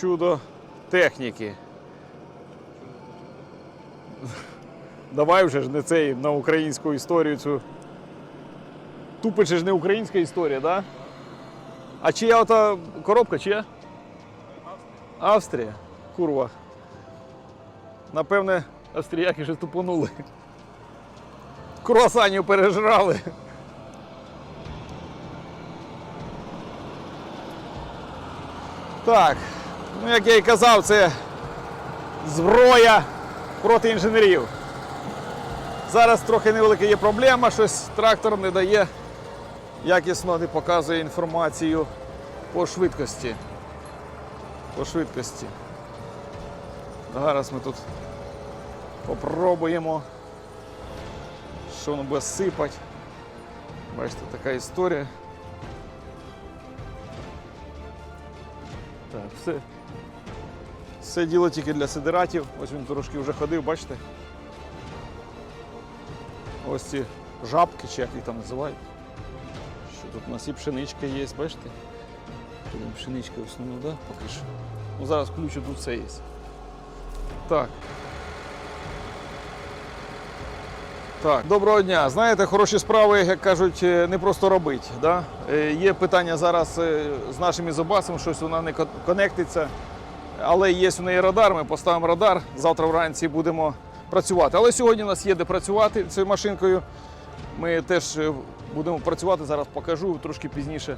чудо техніки. Давай вже ж не цей на українську історію цю. Тупич ж не українська історія, да? А чия ота коробка, чия? Австрія. Курва. Напевне, австріяки вже тупонули. Круасанів пережрали. Так, ну як я і казав, це зброя проти інженерів. Зараз трохи невелика є проблема, щось трактор не дає якісно не показує інформацію по швидкості. По швидкості. Зараз ми тут попробуємо, що воно буде сипати. Бачите, така історія. Так, все. Все діло тільки для сидератів. Ось він трошки вже ходив, бачите? Ось ці жабки, чи як їх там називають. Що тут у нас і пшеничка є, бачите? Пшеничка в основному, да? Поки що. Ну зараз ключ тут все є. Так. Так, доброго дня. Знаєте, хороші справи, як кажуть, е, не просто робити. Да? Е, Є питання зараз е, з нашим ізобасом, щось вона не конектиться. Але є у неї радар, ми поставимо радар. Завтра вранці будемо працювати. Але сьогодні у нас є де працювати цією машинкою. Ми теж будемо працювати, зараз покажу трошки пізніше.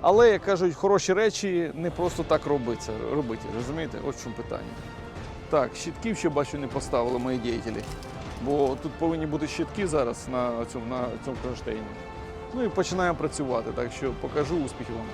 Але, як кажуть, хороші речі не просто так робиться, робити. Розумієте? Ось в чому питання. Так, щитків ще бачу не поставили мої діятелі. Бо тут повинні бути щитки зараз на цьому, на цьому кронштейні. Ну і починаємо працювати, так що покажу успіхів вам.